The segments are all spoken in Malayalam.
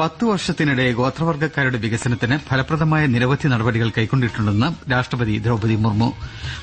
പത്തു വർഷത്തിനിടെ ഗോത്രവർഗക്കാരുടെ വികസനത്തിന് ഫലപ്രദമായ നിരവധി നടപടികൾ കൈക്കൊണ്ടിട്ടുണ്ടെന്ന് രാഷ്ട്രപതി ദ്രൌപദി മുർമു.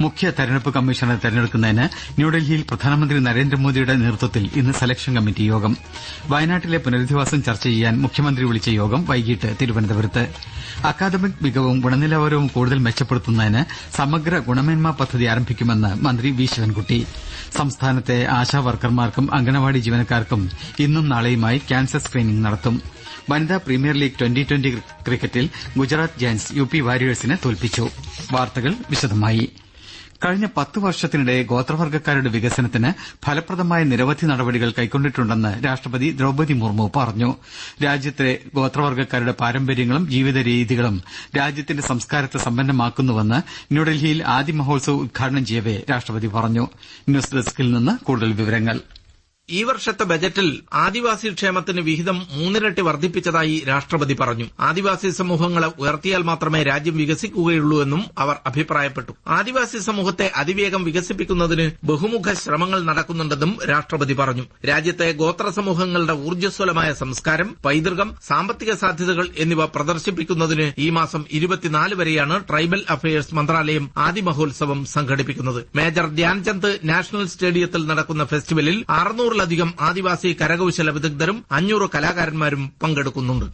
മുഖ്യ തെരഞ്ഞെടുപ്പ് കമ്മീഷണറെ തെരഞ്ഞെടുക്കുന്നതിന് ന്യൂഡൽഹിയിൽ പ്രധാനമന്ത്രി നരേന്ദ്രമോദിയുടെ നേതൃത്വത്തിൽ ഇന്ന് സെലക്ഷൻ കമ്മിറ്റി യോഗം. വയനാട്ടിലെ പുനരധിവാസം ചർച്ച ചെയ്യാൻ മുഖ്യമന്ത്രി വിളിച്ച യോഗം വൈകിട്ട് തിരുവനന്തപുരത്ത്. അക്കാദമിക് മികവും ഗുണനിലവാരവും കൂടുതൽ മെച്ചപ്പെടുത്തുന്നതിന് സമഗ്ര ഗുണമേന്മ പദ്ധതി ആരംഭിക്കുമെന്ന് മന്ത്രി വി ശിവൻകുട്ടി. സംസ്ഥാനത്തെ ആശാവർക്കർമാർക്കും അംഗനവാടി ജീവനക്കാർക്കും ഇന്നും നാളെയുമായി ക്യാൻസർ സ്ക്രീനിംഗ് നടത്തും. വനിതാ പ്രീമിയർ ലീഗ് ട്വന്റി ട്വന്റി ക്രിക്കറ്റിൽ ഗുജറാത്ത് ജയന്റ്സ് യു പി വാരിയേഴ്സിനെ തോൽപ്പിച്ചു. വാർത്തകൾ വിശദമായി. കഴിഞ്ഞ പത്ത് വർഷത്തിനിടെ ഗോത്രവർഗക്കാരുടെ വികസനത്തിന് ഫലപ്രദമായ നിരവധി നടപടികൾ കൈക്കൊണ്ടിട്ടുണ്ടെന്ന് രാഷ്ട്രപതി ദ്രൌപദി മുർമു പറഞ്ഞു. രാജ്യത്തെ ഗോത്രവർഗക്കാരുടെ പാരമ്പര്യങ്ങളും ജീവിതരീതികളും രാജ്യത്തിന്റെ സംസ്കാരത്തെ സമ്പന്നമാക്കുന്നുവെന്ന് ന്യൂഡൽഹിയിൽ ആദ്യ മഹോത്സവ് ഉദ്ഘാടനം ചെയ്യവെ രാഷ്ട്രപതി പറഞ്ഞു. ന്യൂസ് ഡെസ്കിൽ നിന്ന് കൂടുതൽ വിവരങ്ങൾ. ഈ വർഷത്തെ ബജറ്റിൽ ആദിവാസി ക്ഷേമത്തിന് വിഹിതം മൂന്നിരട്ടി വർദ്ധിപ്പിച്ചതായി രാഷ്ട്രപതി പറഞ്ഞു. ആദിവാസി സമൂഹങ്ങളെ ഉയർത്തിയാൽ മാത്രമേ രാജ്യം വികസിക്കുകയുള്ളൂ എന്നും അവർ അഭിപ്രായപ്പെട്ടു. ആദിവാസി സമൂഹത്തെ അതിവേഗം വികസിപ്പിക്കുന്നതിന് ബഹുമുഖ ശ്രമങ്ങൾ നടക്കുന്നുണ്ടെന്നും രാഷ്ട്രപതി പറഞ്ഞു. രാജ്യത്തെ ഗോത്ര സമൂഹങ്ങളുടെ ഊർജസ്വലമായ സംസ്കാരം പൈതൃകം സാമ്പത്തിക സാധ്യതകൾ എന്നിവ പ്രദർശിപ്പിക്കുന്നതിന് ഈ മാസം ഇരുപത്തിനാല് വരെയാണ് ട്രൈബൽ അഫയേഴ്സ് മന്ത്രാലയം ആദി മഹോത്സവം സംഘടിപ്പിക്കുന്നത്. മേജർ ധ്യാൻചന്ദ് നാഷണൽ സ്റ്റേഡിയത്തിൽ നടക്കുന്ന ഫെസ്റ്റിവലിൽ അറുന്നൂറ് നൂറിലധികം ആദിവാസി കരകൌശല വിദഗ്ധരും അഞ്ഞൂറ് കലാകാരന്മാരും പങ്കെടുക്കുന്നുണ്ട്.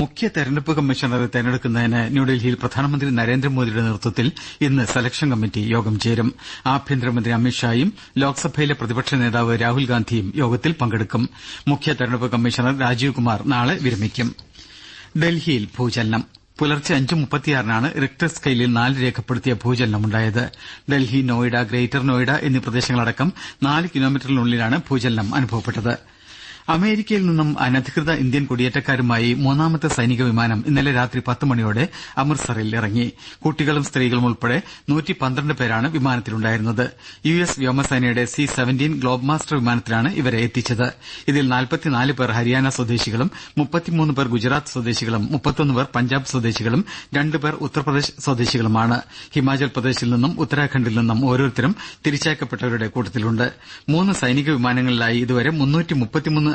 മുഖ്യ തെരഞ്ഞെടുപ്പ് കമ്മീഷണറെ തെരഞ്ഞെടുക്കുന്നതിന് ന്യൂഡൽഹിയിൽ പ്രധാനമന്ത്രി നരേന്ദ്രമോദിയുടെ നേതൃത്വത്തിൽ ഇന്ന് സെലക്ഷൻ കമ്മിറ്റി യോഗം ചേരും. ആഭ്യന്തരമന്ത്രി അമിത്ഷായും ലോക്സഭയിലെ പ്രതിപക്ഷ നേതാവ് രാഹുൽഗാന്ധിയും യോഗത്തിൽ പങ്കെടുക്കും. മുഖ്യ തെരഞ്ഞെടുപ്പ് കമ്മീഷണർ രാജീവ് കുമാർ നാളെ വിരമിക്കും. ഡൽഹിയിൽ ഭൂചലനം. പുലർച്ചെ അഞ്ച് മുപ്പത്തിയാറിനാണ് റിക്ടർ സ്കെയിലിൽ നാല് രേഖപ്പെടുത്തിയ ഭൂചലനമുണ്ടായത്. ഡൽഹി നോയിഡ ഗ്രേറ്റർ നോയിഡ എന്നീ പ്രദേശങ്ങളടക്കം നാല് കിലോമീറ്ററിനുള്ളിലാണ് ഭൂചലനം അനുഭവപ്പെട്ടത്. അമേരിക്കയിൽ നിന്നും അനധികൃത ഇന്ത്യൻ കുടിയേറ്റക്കാരുമായി മൂന്നാമത്തെ സൈനിക വിമാനം ഇന്നലെ രാത്രി പത്ത് മണിയോടെ അമൃത്സറിൽ ഇറങ്ങി. കുട്ടികളും സ്ത്രീകളും ഉൾപ്പെടെ പേരാണ് വിമാനത്തിലുണ്ടായിരുന്നത്. യു എസ് വ്യോമസേനയുടെ സി സെവന്റീൻ ഗ്ലോബ് മാസ്റ്റർ വിമാനത്തിലാണ് ഇവരെ എത്തിച്ചത്. ഇതിൽ നാൽപ്പത്തിനാല് പേർ ഹരിയാന സ്വദേശികളും മുപ്പത്തിമൂന്ന് പേർ ഗുജറാത്ത് സ്വദേശികളും മുപ്പത്തൊന്ന് പേർ പഞ്ചാബ് സ്വദേശികളും രണ്ട് പേർ ഉത്തർപ്രദേശ് സ്വദേശികളുമാണ്. ഹിമാചൽ പ്രദേശിൽ നിന്നും ഉത്തരാഖണ്ഡിൽ നിന്നും ഓരോരുത്തരും തിരിച്ചയക്കപ്പെട്ടവരുടെ കൂട്ടത്തിലുണ്ട്. മൂന്ന് സൈനിക വിമാനങ്ങളിലായി ഇതുവരെ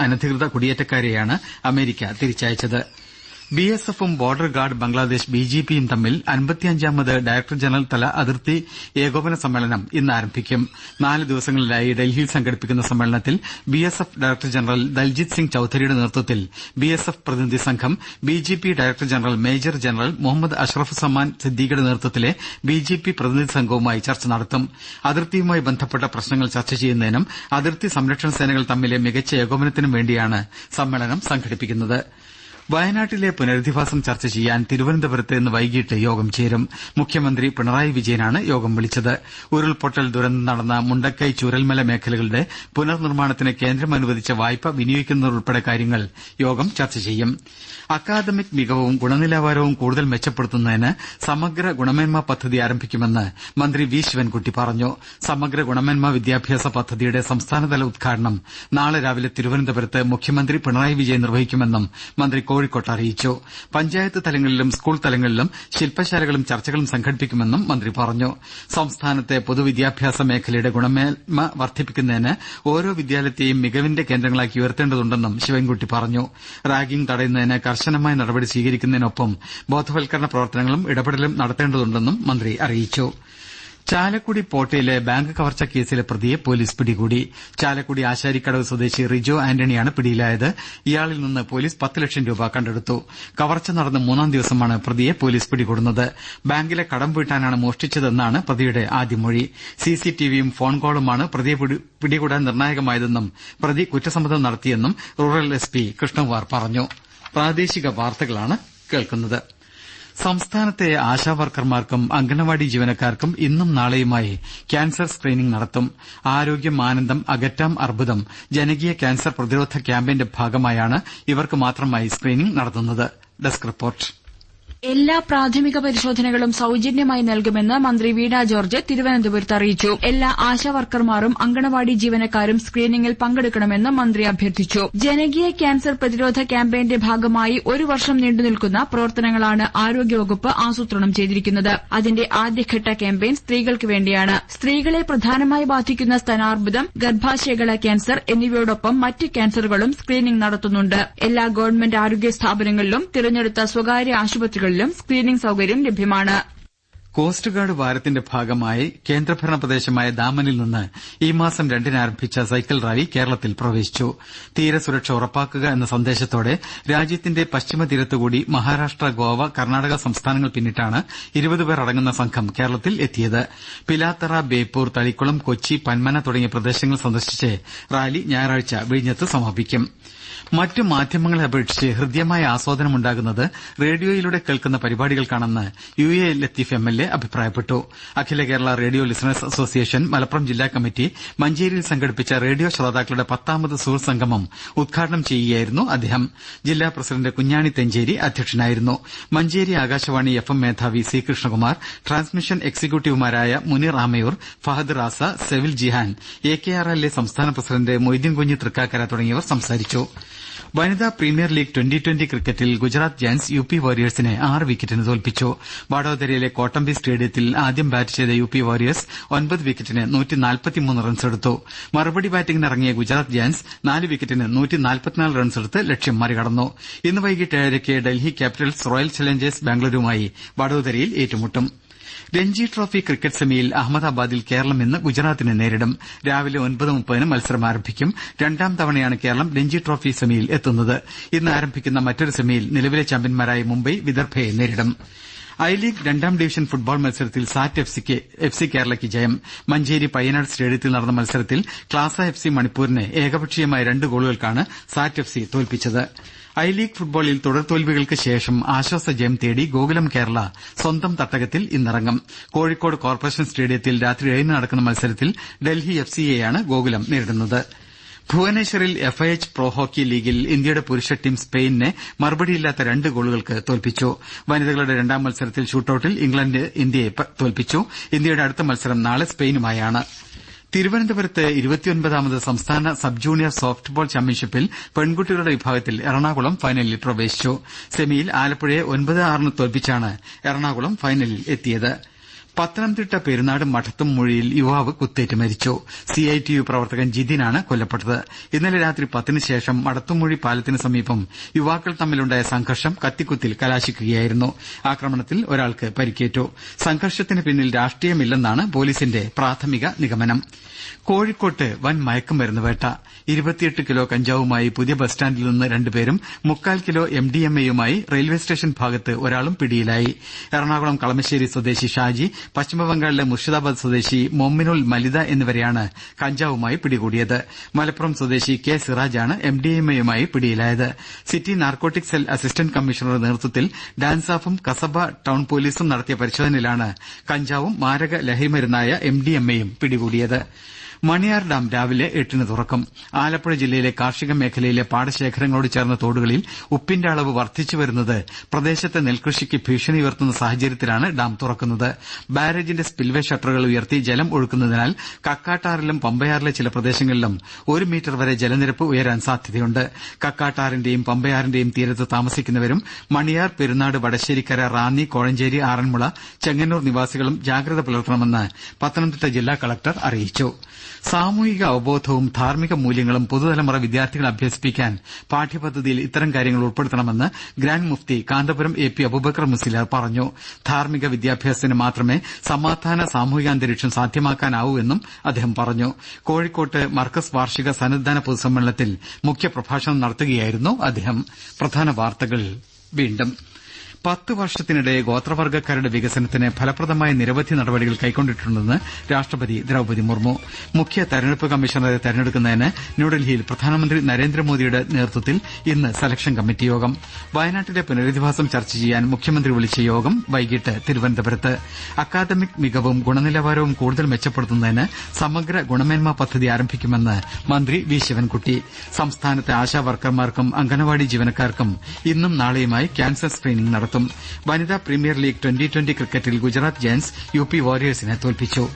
അനധികൃത കുടിയേറ്റക്കാരെയാണ് അമേരിക്ക തിരിച്ചയച്ചത്. ബി എസ് എഫും border guard Bangladesh B G പിയും തമ്മിൽ അൻപത്തിയഞ്ചാമത് ഡയറക്ടർ ജനറൽ തല അതിർത്തി ഏകോപന സമ്മേളനം ഇന്ന് ആരംഭിക്കും. നാല് ദിവസങ്ങളിലായി ഡൽഹിയിൽ സംഘടിപ്പിക്കുന്ന സമ്മേളനത്തിൽ B S F director general Daljit Singh ചൌധരിയുടെ നേതൃത്വത്തിൽ ബി എസ് എഫ് പ്രതിനിധി സംഘം B J P director general major general Muhammad Ashraf Zaman സിദ്ദീഖിയുടെ നേതൃത്വത്തിലെ ബി ജെ പി പ്രതിനിധി സംഘവുമായി ചർച്ച നടത്തും. അതിർത്തിയുമായി ബന്ധപ്പെട്ട പ്രശ്നങ്ങൾ ചർച്ച ചെയ്യുന്നതിനും അതിർത്തി സംരക്ഷണ സേനകൾ തമ്മിലെ മികച്ച ഏകോപനത്തിനും വേണ്ടിയാണ് സമ്മേളനം സംഘടിപ്പിക്കുന്നത്. വയനാട്ടിലെ പുനരധിവാസം ചർച്ച ചെയ്യാൻ തിരുവനന്തപുരത്ത് ഇന്ന് വൈകിട്ട് യോഗം ചേരും. മുഖ്യമന്ത്രി പിണറായി വിജയനാണ് യോഗം വിളിച്ചത്. ഉരുൾപൊട്ടൽ ദുരന്തം നടന്ന മുണ്ടക്കൈ ചൂരൽമല മേഖലകളുടെ പുനർനിർമ്മാണത്തിന് കേന്ദ്രം അനുവദിച്ച വായ്പ വിനിയോഗിക്കുന്നതുൾപ്പെടെ കാര്യങ്ങൾ യോഗം ചർച്ച ചെയ്യും. അക്കാദമിക് മികവും ഗുണനിലവാരവും കൂടുതൽ മെച്ചപ്പെടുത്തുന്നതിന് സമഗ്ര ഗുണമേന്മ പദ്ധതി ആരംഭിക്കുമെന്ന് മന്ത്രി വി ശിവൻകുട്ടി പറഞ്ഞു. സമഗ്ര ഗുണമേന്മ വിദ്യാഭ്യാസ പദ്ധതിയുടെ സംസ്ഥാനതല ഉദ്ഘാടനം നാളെ രാവിലെ തിരുവനന്തപുരത്ത് മുഖ്യമന്ത്രി പിണറായി വിജയൻ നിർവഹിക്കുമെന്നും മന്ത്രി കോഴിക്കോട്ട് അറിയിച്ചു. പഞ്ചായത്ത് തലങ്ങളിലും സ്കൂൾ തലങ്ങളിലും ശില്പശാലകളും ചർച്ചകളും സംഘടിപ്പിക്കുമെന്നും മന്ത്രി പറഞ്ഞു. സംസ്ഥാനത്തെ പൊതുവിദ്യാഭ്യാസ മേഖലയുടെ ഗുണമേന്മ വർദ്ധിപ്പിക്കുന്നതിന് ഓരോ വിദ്യാലയത്തെയും മികവിന്റെ കേന്ദ്രങ്ങളാക്കി ഉയർത്തേണ്ടതുണ്ടെന്നും ശിവൻകുട്ടി പറഞ്ഞു. റാഗിംഗ് തടയുന്നതിന് കർശനമായ നടപടി സ്വീകരിക്കുന്നതിനൊപ്പം ബോധവൽക്കരണ പ്രവർത്തനങ്ങളും ഇടപെടലും നടത്തേണ്ടതുണ്ടെന്നും മന്ത്രി അറിയിച്ചു. ചാലക്കുടി പോട്ടയിലെ ബാങ്ക് കവർച്ച കേസിലെ പ്രതിയെ പോലീസ് പിടികൂടി. ചാലക്കുടി ആശാരിക്കടവ് സ്വദേശി റിജോ ആന്റണിയാണ് പിടിയിലായത്. ഇയാളിൽ നിന്ന് പോലീസ് പത്ത് ലക്ഷം രൂപ കണ്ടെടുത്തു. കവർച്ച നടന്ന മൂന്നാം ദിവസമാണ് പ്രതിയെ പോലീസ് പിടികൂടുന്നത്. ബാങ്കിലെ കടം വീട്ടാനാണ് മോഷ്ടിച്ചതെന്നാണ് പ്രതിയുടെ ആദ്യമൊഴി സിസിടിവിയും ഫോൺ കോളുമാണ് പ്രതിയെ പിടികൂടാൻ നിർണായകമായതെന്നും പ്രതി കുറ്റസമ്മതം നടത്തിയെന്നും റൂറൽ എസ് പി കൃഷ്ണകുമാർ പറഞ്ഞു. സംസ്ഥാനത്തെ ആശാവർക്കർമാർക്കും അംഗനവാടി ജീവനക്കാർക്കും ഇന്നും നാളെയുമായി ക്യാൻസർ സ്ക്രീനിംഗ് നടത്തും. ആരോഗ്യം ആനന്ദം അകറ്റാം അർബുദം ജനകീയ ക്യാൻസർ പ്രതിരോധ ക്യാമ്പയിന്റെ ഭാഗമായാണ് ഇവർക്ക് മാത്രമായി സ്ക്രീനിംഗ് നടത്തുന്നത്. എല്ലാ പ്രാഥമിക പരിശോധനകളും സൌജന്യമായി നൽകുമെന്ന് മന്ത്രി വീണ ജോർജ് തിരുവനന്തപുരത്ത് അറിയിച്ചു. എല്ലാ ആശാവർക്കർമാരും അങ്കണവാടി ജീവനക്കാരും സ്ക്രീനിംഗിൽ പങ്കെടുക്കണമെന്ന് മന്ത്രി അഭ്യർത്ഥിച്ചു. ജനകീയ ക്യാൻസർ പ്രതിരോധ ക്യാമ്പയിന്റെ ഭാഗമായി ഒരു വർഷം നീണ്ടുനിൽക്കുന്ന പ്രവർത്തനങ്ങളാണ് ആരോഗ്യവകുപ്പ് ആസൂത്രണം ചെയ്തിരിക്കുന്നത്. അതിന്റെ ആദ്യഘട്ട ക്യാമ്പയിൻ സ്ത്രീകൾക്ക് വേണ്ടിയാണ്. സ്ത്രീകളെ പ്രധാനമായി ബാധിക്കുന്ന സ്തനാർബുദം ഗർഭാശയകള ക്യാൻസർ എന്നിവയോടൊപ്പം മറ്റ് ക്യാൻസറുകളും സ്ക്രീനിംഗ് നടത്തുന്നുണ്ട്. എല്ലാ ഗവൺമെന്റ് ആരോഗ്യ സ്ഥാപനങ്ങളിലും തിരഞ്ഞെടുത്ത സ്വകാര്യ ആശുപത്രികളിലും സ്ക്രീനിംഗ് സൌകര്യം ലഭ്യമാണ് കോസ്റ്റ് ഗാർഡ് വാരത്തിന്റെ ഭാഗമായി കേന്ദ്രഭരണ പ്രദേശമായ ദാമനിൽ നിന്ന് ഈ മാസം രണ്ടിന് ആരംഭിച്ച സൈക്കിൾ റാലി കേരളത്തിൽ പ്രവേശിച്ചു. തീരസുരക്ഷ ഉറപ്പാക്കുക എന്ന സന്ദേശത്തോടെ രാജ്യത്തിന്റെ പശ്ചിമ തീരത്തുകൂടി മഹാരാഷ്ട്ര ഗോവ കർണാടക സംസ്ഥാനങ്ങൾ പിന്നിട്ടാണ് ഇരുപത് പേർ അടങ്ങുന്ന സംഘം കേരളത്തിൽ എത്തിയത്. പിലാത്തറ ബേപ്പൂർ തളിക്കുളം കൊച്ചി പന്മന തുടങ്ങിയ പ്രദേശങ്ങൾ സന്ദർശിച്ച് റാലി ഞായറാഴ്ച വിഴിഞ്ഞത്ത് സമാപിക്കും. മറ്റു മാധ്യമങ്ങളെ അപേക്ഷിച്ച് ഹൃദ്യമായ ആസ്വാദനമുണ്ടാകുന്നത് റേഡിയോയിലൂടെ കേൾക്കുന്ന പരിപാടികൾക്കാണെന്ന് U A Latheef M L A അഭിപ്രായപ്പെട്ടു. Akhila Kerala radio listeners association Malappuram ജില്ലാ കമ്മിറ്റി മഞ്ചേരിയിൽ സംഘടിപ്പിച്ച റേഡിയോ ശ്രോതാക്കളുടെ പത്താമത് സംഗമം ഉദ്ഘാടനം ചെയ്യുകയായിരുന്നു അദ്ദേഹം. ജില്ലാ പ്രസിഡന്റ് കുഞ്ഞാണി തെഞ്ചേരി അധ്യക്ഷനായിരുന്നു. മഞ്ചേരി ആകാശവാണി എഫ് എം മേധാവി C Krishnakumar transmission എക്സിക്യൂട്ടീവുമാരായ Muneer Amayur Fahad Raza Sevil Jihan A K R L A സംസ്ഥാന പ്രസിഡന്റ് മൊയ്തീൻ കുഞ്ഞി തൃക്കാക്കര തുടങ്ങിയവർ സംസാരിച്ചു. വനിതാ പ്രീമിയർ ലീഗ് ട്വന്റി ട്വന്റി ക്രിക്കറ്റിൽ ഗുജറാത്ത് ജയന്റ്സ് യു പി വാരിയേഴ്സിനെ ആറ് വിക്കറ്റിന് തോൽപ്പിച്ചു. വഡോദരയിലെ കോട്ടമ്പി സ്റ്റേഡിയത്തിൽ ആദ്യം ബാറ്റ് ചെയ്ത യു പി വാരിയേഴ്സ് ഒൻപത് വിക്കറ്റിന് റൺസെടുത്തു മറുപടി ബാറ്റിംഗിനിറങ്ങിയ ഗുജറാത്ത് ജയന്റ്സ് നാല് വിക്കറ്റിന് റൺസെടുത്ത് ലക്ഷ്യം മറികടന്നു. ഇന്ന് വൈകിട്ട് ഏഴരയ്ക്ക് ഡൽഹി ക്യാപിറ്റൽസ് റോയൽ ചലഞ്ചേഴ്സ് ബാംഗ്ലൂരുമായി വഡോദരയിൽ ഏറ്റുമുട്ടും. രഞ്ജി ട്രോഫി ക്രിക്കറ്റ് സെമിയിൽ അഹമ്മദാബാദിൽ കേരളം ഇന്ന് ഗുജറാത്തിനെ നേരിടും. രാവിലെ ഒൻപത് മുപ്പതിന് മത്സരം ആരംഭിക്കും. രണ്ടാം തവണയാണ് കേരളം രഞ്ജി ട്രോഫി സെമിയിൽ എത്തുന്നത്. ഇന്ന് ആരംഭിക്കുന്ന മറ്റൊരു സെമിയിൽ നിലവിലെ ചാമ്പ്യന്മാരായ മുംബൈ വിദർഭയെ നേരിടും. ഐ ലീഗ് രണ്ടാം ഡിവിഷൻ ഫുട്ബോൾ മത്സരത്തിൽ സാറ്റ് എഫ് സി കേരളയ്ക്ക് ജയം. മഞ്ചേരി പയ്യനാട് സ്റ്റേഡിയത്തിൽ നടന്ന മത്സരത്തിൽ ക്ലാസ എഫ് സി മണിപ്പൂരിനെ ഏകപക്ഷീയമായ രണ്ട് ഗോളുകൾക്കാണ് സാറ്റ് എഫ് സി തോൽപ്പിച്ചത്. ഐ ലീഗ് ഫുട്ബോളിൽ തുടർ തോൽവികൾക്ക് ശേഷം ആശ്വാസ ജയം തേടി ഗോകുലം കേരള സ്വന്തം തട്ടകത്തിൽ ഇന്നിറങ്ങും. കോഴിക്കോട് കോർപ്പറേഷൻ സ്റ്റേഡിയത്തിൽ രാത്രി ഏഴിന് നടക്കുന്ന മത്സരത്തിൽ ഡൽഹി എഫ് സിയെയാണ് ഗോകുലം നേരിടുന്നത്. ഭുവനേശ്വറിൽ F I H pro hockey ലീഗിൽ ഇന്ത്യയുടെ പുരുഷ ടീം സ്പെയിനിനെ മറുപടിയില്ലാത്ത രണ്ട് ഗോളുകൾക്ക് തോൽപ്പിച്ചു. വനിതകളുടെ രണ്ടാം മത്സരത്തിൽ ഷൂട്ടൌട്ടിൽ ഇംഗ്ലണ്ട് ഇന്ത്യയെ തോൽപ്പിച്ചു. ഇന്ത്യയുടെ അടുത്ത മത്സരം നാളെ സ്പെയിനുമായാണ്. തിരുവനന്തപുരത്ത് ഇരുപത്തിയൊൻപതാമത് സംസ്ഥാന സബ് ജൂനിയർ സോഫ്റ്റ്ബോൾ ചാമ്പ്യൻഷിപ്പിൽ പെൺകുട്ടികളുടെ വിഭാഗത്തിൽ എറണാകുളം ഫൈനലിൽ പ്രവേശിച്ചു. സെമിയിൽ ആലപ്പുഴയെ ഒൻപത് ആറിന് തോൽപ്പിച്ചാണ് എറണാകുളം ഫൈനലിൽ എത്തിയത്. പത്തനംതിട്ട പെരുന്നാട് മഠത്തും മൊഴിയിൽ യുവാവ് കുത്തേറ്റ് മരിച്ചു. സി ഐ ടി യു പ്രവർത്തകൻ ജിതിനാണ് കൊല്ലപ്പെട്ടത്. ഇന്നലെ രാത്രി പത്തിന് ശേഷം മടത്തുമൊഴി പാലത്തിന് സമീപം യുവാക്കൾ തമ്മിലുണ്ടായ സംഘർഷം കത്തിക്കുത്തിൽ കലാശിക്കുകയായിരുന്നു. ആക്രമണത്തിൽ ഒരാൾക്ക് പരിക്കേറ്റു. സംഘർഷത്തിന് പിന്നിൽ രാഷ്ട്രീയമില്ലെന്നാണ് പോലീസിന്റെ പ്രാഥമിക നിഗമനം. കോഴിക്കോട്ട് വൻ മയക്കുമരുന്ന് വേട്ട. ഇരുപത്തിയെട്ട് കിലോ കഞ്ചാവുമായി പുതിയ ബസ് സ്റ്റാൻഡിൽ നിന്ന് രണ്ടുപേരും മുക്കാൽ കിലോ എം ഡി എം എയുമായി റെയിൽവേ സ്റ്റേഷൻ ഭാഗത്ത് ഒരാളും പിടിയിലായി. എറണാകുളം കളമശ്ശേരി സ്വദേശി ഷാജി പശ്ചിമബംഗാളിലെ മുർഷിദാബാദ് സ്വദേശി മൊമ്മിനുൽ മലിത എന്നിവരെയാണ് കഞ്ചാവുമായി പിടികൂടിയത്. മലപ്പുറം സ്വദേശി കെ സിറാജാണ് എം ഡി എം എയുമായി പിടിയിലായത്. സിറ്റി നാർക്കോട്ടിക് സെൽ അസിസ്റ്റന്റ് കമ്മീഷണറുടെ നേതൃത്വത്തിൽ ഡാൻസാഫും കസബ ടൌൺ പോലീസും നടത്തിയ പരിശോധനയിലാണ് കഞ്ചാവും മാരക ലഹരിമരുന്നായ എം ഡി എം എയും പിടികൂടിയത്. മണിയാർ ഡാം രാവിലെ എട്ടിന് തുറക്കും. ആലപ്പുഴ ജില്ലയിലെ കാർഷിക മേഖലയിലെ പാടശേഖരങ്ങളോട് ചേർന്ന തോടുകളിൽ ഉപ്പിന്റെ അളവ് വർദ്ധിച്ചു വരുന്നത് പ്രദേശത്തെ നെൽകൃഷിക്ക് ഭീഷണി ഉയർത്തുന്ന സാഹചര്യത്തിലാണ് ഡാം തുറക്കുന്നത്. ബാരേജിന്റെ സ്പിൽവേ ഷട്ടറുകൾ ഉയർത്തി ജലം ഒഴുക്കുന്നതിനാൽ കക്കാട്ടാറിലും പമ്പയാറിലെ ചില പ്രദേശങ്ങളിലും ഒരു മീറ്റർ വരെ ജലനിരപ്പ് ഉയരാൻ സാധ്യതയുണ്ട്. കക്കാട്ടാറിന്റെയും പമ്പയാറിന്റെയും തീരത്ത് താമസിക്കുന്നവരും മണിയാർ പെരുന്നാട് വടശ്ശേരിക്കര റാന്നി കോഴഞ്ചേരി ആറന്മുള ചെങ്ങന്നൂർ നിവാസികളും ജാഗ്രത പുലർത്തണമെന്ന് പത്തനംതിട്ട ജില്ലാ കളക്ടർ അറിയിച്ചു. സാമൂഹിക അവബോധവും ധാർമ്മിക മൂല്യങ്ങളും പുതുതലമുറ വിദ്യാർത്ഥികളെ അഭ്യസിപ്പിക്കാൻ പാഠ്യപദ്ധതിയിൽ ഇത്തരം കാര്യങ്ങൾ ഉൾപ്പെടുത്തണമെന്ന് grand Mufti Kanthapuram A P Abubakar Musliyar പറഞ്ഞു. ധാർമ്മിക വിദ്യാഭ്യാസത്തിന് മാത്രമേ സമാധാന സാമൂഹികാന്തരീക്ഷം സാധ്യമാക്കാനാവൂ എന്നും അദ്ദേഹം പറഞ്ഞു. കോഴിക്കോട്ട് മർക്കസ് വാർഷിക സന്നദ്ധാന പൊതുസമ്മേളനത്തിൽ മുഖ്യപ്രഭാഷണം നടത്തുകയായിരുന്നു അദ്ദേഹം. പത്ത് വർഷത്തിനിടെ ഗോത്രവർഗക്കാരുടെ വികസനത്തിന് ഫലപ്രദമായ നിരവധി നടപടികൾ കൈക്കൊണ്ടിട്ടുണ്ടെന്ന് രാഷ്ട്രപതി ദ്രൌപതി മുർമു. മുഖ്യ തെരഞ്ഞെടുപ്പ് കമ്മീഷണറെ തെരഞ്ഞെടുക്കുന്നതിന് ന്യൂഡൽഹിയിൽ പ്രധാനമന്ത്രി നരേന്ദ്രമോദിയുടെ നേതൃത്വത്തിൽ ഇന്ന് സെലക്ഷൻ കമ്മിറ്റി യോഗം. വയനാട്ടിലെ പുനരധിവാസം ചർച്ച ചെയ്യാൻ മുഖ്യമന്ത്രി വിളിച്ച യോഗം വൈകിട്ട് തിരുവനന്തപുരത്ത്. അക്കാദമിക് മികവും ഗുണനിലവാരവും കൂടുതൽ മെച്ചപ്പെടുത്തുന്നതിന് സമഗ്ര ഗുണമേന്മ പദ്ധതി ആരംഭിക്കുമെന്ന് മന്ത്രി വി ശിവൻകുട്ടി. സംസ്ഥാനത്തെ ആശാവർക്കർമാർക്കും അംഗനവാടി ജീവനക്കാർക്കും ഇന്നും നാളെയുമായി ക്യാൻസർ സ്ക്രീനിംഗ് നടത്തും നടത്തും. വനിതാ പ്രീമിയർ ലീഗ് ട്വന്റി ട്വന്റി ക്രിക്കറ്റിൽ ഗുജറാത്ത് ജയന്റ്സ് യു പി വാരിയേഴ്സിനെ തോൽപ്പിച്ചു.